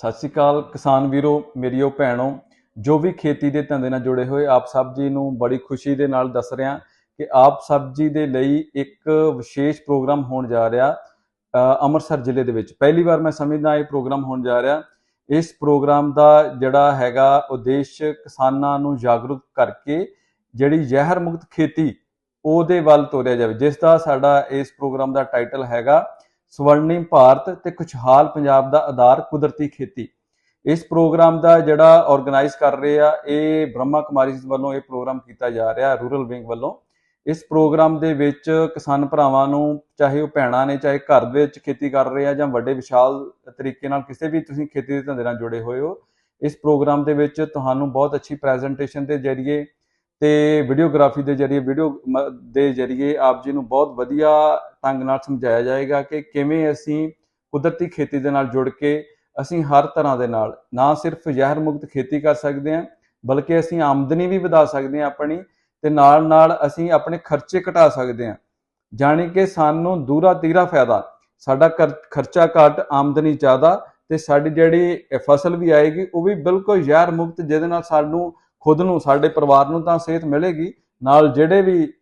ਸਤਿ ਸ਼੍ਰੀ ਅਕਾਲ ਕਿਸਾਨ ਵੀਰੋ, ਮੇਰੀਓ ਭੈਣੋ। ਜੋ ਵੀ ਖੇਤੀ ਦੇ ਧੰਦੇ ਨਾਲ ਜੁੜੇ ਹੋਏ, ਆਪ ਸਭ ਜੀ ਨੂੰ ਬੜੀ ਖੁਸ਼ੀ ਦੇ ਨਾਲ ਦੱਸ ਰਿਹਾ ਕਿ ਆਪ ਸਭ ਜੀ ਦੇ ਲਈ ਇੱਕ ਵਿਸ਼ੇਸ਼ ਪ੍ਰੋਗਰਾਮ ਹੋਣ ਜਾ ਰਿਹਾ ਅੰਮ੍ਰਿਤਸਰ ਜ਼ਿਲ੍ਹੇ ਦੇ ਵਿੱਚ। ਪਹਿਲੀ ਵਾਰ ਮੈਂ ਸਮਝਦਾ ਇਹ ਪ੍ਰੋਗਰਾਮ ਹੋਣ ਜਾ ਰਿਹਾ। ਇਸ ਪ੍ਰੋਗਰਾਮ ਦਾ ਜਿਹੜਾ ਹੈਗਾ ਉਦੇਸ਼ ਕਿਸਾਨਾਂ ਨੂੰ ਜਾਗਰੂਕ ਕਰਕੇ ਜਿਹੜੀ ਜ਼ਹਿਰ ਮੁਕਤ ਖੇਤੀ ਉਹਦੇ ਵੱਲ ਤੋਰਿਆ ਜਾਵੇ, ਜਿਸ ਦਾ ਸਾਡਾ ਇਸ ਪ੍ਰੋਗਰਾਮ ਦਾ ਟਾਈਟਲ ਹੈਗਾ ਸਵਰਨਿਮ ਭਾਰਤ ਤੇ ਖੁਸ਼ਹਾਲ ਪੰਜਾਬ ਦਾ ਆਧਾਰ ਕੁਦਰਤੀ ਖੇਤੀ। ਇਸ ਪ੍ਰੋਗਰਾਮ ਦਾ ਜਿਹੜਾ ਆਰਗੇਨਾਈਜ਼ ਕਰ ਰਹੇ ਆ, ਇਹ ਬ੍ਰਹਮਾ ਕੁਮਾਰੀਜ਼ ਵੱਲੋਂ ਇਹ ਪ੍ਰੋਗਰਾਮ ਕੀਤਾ ਜਾ ਰਿਹਾ ਰੂਰਲ ਵਿੰਗ ਵੱਲੋਂ। ਇਸ ਪ੍ਰੋਗਰਾਮ ਦੇ ਵਿੱਚ ਕਿਸਾਨ ਭਰਾਵਾਂ ਨੂੰ, ਚਾਹੇ ਉਹ ਭੈਣਾਂ ਨੇ, ਚਾਹੇ ਘਰ ਦੇ ਵਿੱਚ ਖੇਤੀ ਕਰ ਰਹੇ ਆ ਜਾਂ ਵੱਡੇ ਵਿਸ਼ਾਲ ਤਰੀਕੇ ਨਾਲ ਕਿਸੇ ਵੀ ਤੁਸੀਂ ਖੇਤੀ ਦੇ ਧੰਦੇ ਨਾਲ ਜੁੜੇ ਹੋਏ ਹੋ, ਇਸ ਪ੍ਰੋਗਰਾਮ ਦੇ ਵਿੱਚ ਤੁਹਾਨੂੰ ਬਹੁਤ ਅੱਛੀ ਪ੍ਰੈਜੈਂਟੇਸ਼ਨ ਦੇ ਜ਼ਰੀਏ ਤੇ ਵੀਡੀਓਗ੍ਰਾਫੀ ਦੇ ਜ਼ਰੀਏ ਵੀਡੀਓ ਦੇ ਜ਼ਰੀਏ ਆਪ ਜੀ ਨੂੰ ਬਹੁਤ ਵਧੀਆ ਢੰਗ ਨਾਲ ਸਮਝਾਇਆ ਜਾਏਗਾ ਕਿ ਕਿਵੇਂ ਅਸੀਂ ਕੁਦਰਤੀ ਖੇਤੀ ਦੇ ਨਾਲ ਜੁੜ ਕੇ ਅਸੀਂ ਹਰ ਤਰ੍ਹਾਂ ਦੇ ਨਾਲ, ਨਾ ਸਿਰਫ ਜ਼ਹਿਰ ਮੁਕਤ ਖੇਤੀ ਕਰ ਸਕਦੇ ਹਾਂ, ਬਲਕਿ ਅਸੀਂ ਆਮਦਨੀ ਵੀ ਵਧਾ ਸਕਦੇ ਹਾਂ ਆਪਣੀ ਤੇ ਨਾਲ ਨਾਲ ਅਸੀਂ ਆਪਣੇ ਖਰਚੇ ਘਟਾ ਸਕਦੇ ਹਾਂ। ਜਾਣੀ ਕਿ ਸਾਨੂੰ ਦੂਰਾ ਤੀਰਾ ਫਾਇਦਾ, ਸਾਡਾ ਕਰ- ਖਰਚਾ ਘੱਟ, ਆਮਦਨੀ ਜ਼ਿਆਦਾ ਤੇ ਸਾਡੀ ਜਿਹੜੀ ਫਸਲ ਵੀ ਆਏਗੀ ਉਹ ਵੀ ਬਿਲਕੁਲ ਜ਼ਹਿਰ ਮੁਕਤ, ਜਿਹਦੇ ਨਾਲ ਸਾਨੂੰ ਖੁਦ ਨੂੰ, ਸਾਡੇ ਪਰਿਵਾਰ ਨੂੰ ਤਾਂ ਸਿਹਤ ਮਿਲੇਗੀ। ਨਾਲ ਜਿਹੜੇ ਵੀ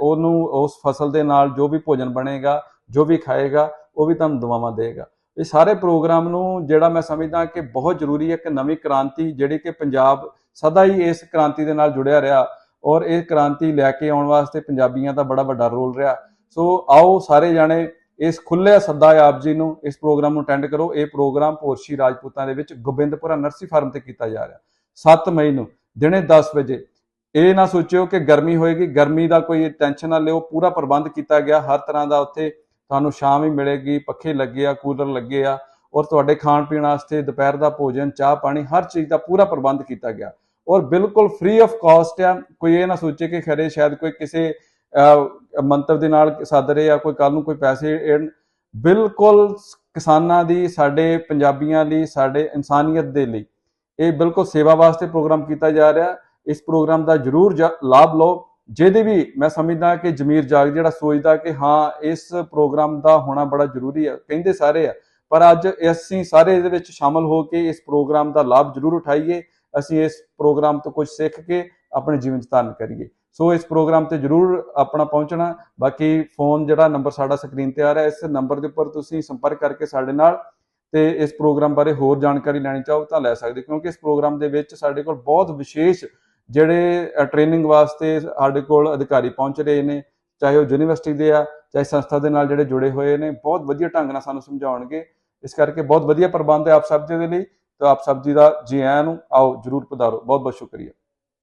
ਉਹਨੂੰ, ਉਸ ਫਸਲ ਦੇ ਨਾਲ ਜੋ ਵੀ ਭੋਜਨ ਬਣੇਗਾ, ਜੋ ਵੀ ਖਾਏਗਾ, ਉਹ ਵੀ ਤੁਹਾਨੂੰ ਦਵਾਵਾਂ ਦੇਗਾ। ਇਹ ਸਾਰੇ ਪ੍ਰੋਗਰਾਮ ਨੂੰ, ਜਿਹੜਾ ਮੈਂ ਸਮਝਦਾ ਕਿ ਬਹੁਤ ਜ਼ਰੂਰੀ ਹੈ ਕਿ ਨਵੀਂ ਕ੍ਰਾਂਤੀ ਜਿਹੜੀ ਕਿ ਪੰਜਾਬ ਸਦਾ ਹੀ ਇਸ ਕ੍ਰਾਂਤੀ ਦੇ ਨਾਲ ਜੁੜਿਆ ਰਿਹਾ ਔਰ ਇਹ ਕ੍ਰਾਂਤੀ ਲੈ ਕੇ ਆਉਣ ਵਾਸਤੇ ਪੰਜਾਬੀਆਂ ਦਾ ਬੜਾ ਵੱਡਾ ਰੋਲ ਰਿਹਾ। ਸੋ ਆਓ ਸਾਰੇ ਜਾਣੇ ਇਸ ਖੁੱਲੇ ਸੱਦਾ ਆਪ ਜੀ ਨੂੰ, ਇਸ ਪ੍ਰੋਗਰਾਮ ਨੂੰ ਅਟੈਂਡ ਕਰੋ। ਇਹ ਪ੍ਰੋਗਰਾਮ ਪੋਰਸ਼ੀ ਰਾਜਪੂਤਾਂ ਦੇ ਵਿੱਚ ਗੋਬਿੰਦਪੁਰਾ ਨਰਸੀ ਫਾਰਮ ਤੇ ਕੀਤਾ ਜਾ ਰਿਹਾ। 7 ਮਈ ਨੂੰ ਦਿਨੇ 10 ਵਜੇ। ਇਹ ਨਾ ਸੋਚਿਓ ਕਿ ਗਰਮੀ ਹੋਏਗੀ, ਗਰਮੀ ਦਾ ਕੋਈ ਟੈਨਸ਼ਨ ਨਾ ਲਿਓ, ਪੂਰਾ ਪ੍ਰਬੰਧ ਕੀਤਾ ਗਿਆ। ਹਰ ਤਰ੍ਹਾਂ ਦਾ ਉੱਥੇ ਤੁਹਾਨੂੰ ਸ਼ਾਮ ਹੀ ਮਿਲੇਗੀ, ਪੱਖੇ ਲੱਗੇ ਆ, ਕੂਲਰ ਲੱਗੇ ਆ ਔਰ ਤੁਹਾਡੇ ਖਾਣ ਪੀਣ ਵਾਸਤੇ ਦੁਪਹਿਰ ਦਾ ਭੋਜਨ, ਚਾਹ, ਪਾਣੀ, ਹਰ ਚੀਜ਼ ਦਾ ਪੂਰਾ ਪ੍ਰਬੰਧ ਕੀਤਾ ਗਿਆ। ਔਰ ਬਿਲਕੁਲ ਫ੍ਰੀ ਆਫ ਕਾਸਟ ਆ। ਕੋਈ ਇਹ ਨਾ ਸੋਚੇ ਕਿ ਖਰੇ ਸ਼ਾਇਦ ਕੋਈ ਕਿਸੇ ਮੰਤਵ ਦੇ ਨਾਲ ਸੱਦ ਰਹੇ ਆ, ਕੋਈ ਕੱਲ ਨੂੰ ਕੋਈ ਪੈਸੇ ਬਿਲਕੁਲ ਕਿਸਾਨਾਂ ਦੀ, ਸਾਡੇ ਪੰਜਾਬੀਆਂ ਲਈ ਸਾਡੇ ਇਨਸਾਨੀਅਤ ਦੇ ਲਈ। ਇਹ ਬਿਲਕੁਲ ਸੇਵਾ ਵਾਸਤੇ ਪ੍ਰੋਗਰਾਮ ਕੀਤਾ ਜਾ ਰਿਹਾ। ਇਸ ਪ੍ਰੋਗਰਾਮ ਦਾ ਜਰੂਰ ਜਾ- ਲਾਭ ਲਓ। ਜਿਹਦੇ ਵੀ ਮੈਂ ਸਮਝਦਾ ਕਿ ਜ਼ਮੀਰ ਜਾਗ ਜਿਹੜਾ ਸੋਚਦਾ ਕਿ ਹਾਂ, ਇਸ ਪ੍ਰੋਗਰਾਮ ਦਾ ਹੋਣਾ ਬੜਾ ਜ਼ਰੂਰੀ ਹੈ ਕਹਿੰਦੇ ਸਾਰੇ ਆ। ਪਰ ਅੱਜ ਅਸੀਂ ਸਾਰੇ ਇਹਦੇ ਵਿੱਚ ਸ਼ਾਮਲ ਹੋ ਕੇ ਇਸ ਪ੍ਰੋਗਰਾਮ ਦਾ ਲਾਭ ਜ਼ਰੂਰ ਉਠਾਈਏ। ਅਸੀਂ ਇਸ ਪ੍ਰੋਗਰਾਮ ਤੋਂ ਕੁਝ ਸਿੱਖ ਕੇ ਆਪਣੇ ਜੀਵਨ 'ਚ ਧਾਰਨ ਕਰੀਏ। ਸੋ ਇਸ ਪ੍ਰੋਗਰਾਮ ਤੇ ਜਰੂਰ ਆਪਣਾ ਪਹੁੰਚਣਾ। ਬਾਕੀ ਫੋਨ ਜਿਹੜਾ ਨੰਬਰ ਸਾਡਾ ਸਕਰੀਨ ਤੇ ਆ ਰਿਹਾ, ਇਸ ਨੰਬਰ ਦੇ ਉੱਪਰ ਤੁਸੀਂ ਸੰਪਰਕ ਕਰਕੇ ਸਾਡੇ ਨਾਲ ਤੇ ਇਸ ਪ੍ਰੋਗਰਾਮ ਬਾਰੇ ਹੋਰ ਜਾਣਕਾਰੀ ਲੈਣੀ ਚਾਹੋ ਤਾਂ ਲੈ ਸਕਦੇ ਕਿਉਂਕਿ ਇਸ ਪ੍ਰੋਗਰਾਮ ਦੇ ਵਿੱਚ ਸਾਡੇ ਕੋਲ ਬਹੁਤ ਵਿਸ਼ੇਸ਼ ਜਿਹੜੇ ਟ੍ਰੇਨਿੰਗ ਵਾਸਤੇ ਸਾਡੇ ਕੋਲ ਅਧਿਕਾਰੀ ਪਹੁੰਚ ਰਹੇ ਨੇ, ਚਾਹੇ ਉਹ ਯੂਨੀਵਰਸਿਟੀ ਦੇ ਆ, ਚਾਹੇ ਸੰਸਥਾ ਦੇ ਨਾਲ ਜਿਹੜੇ ਜੁੜੇ ਹੋਏ ਨੇ, ਬਹੁਤ ਵਧੀਆ ਢੰਗ ਨਾਲ ਸਾਨੂੰ ਸਮਝਾਉਣਗੇ। ਇਸ ਕਰਕੇ ਬਹੁਤ ਵਧੀਆ ਪ੍ਰਬੰਧ ਹੈ ਆਪ ਸਭ ਦੇ ਲਈ, ਤਾਂ ਆਪ ਸਭ ਜੀ ਦਾ ਜੀ ਆਇਆਂ ਨੂੰ ਆਓ ਜਰੂਰ ਪਧਾਰੋ। ਬਹੁਤ ਬਹੁਤ ਸ਼ੁਕਰੀਆ।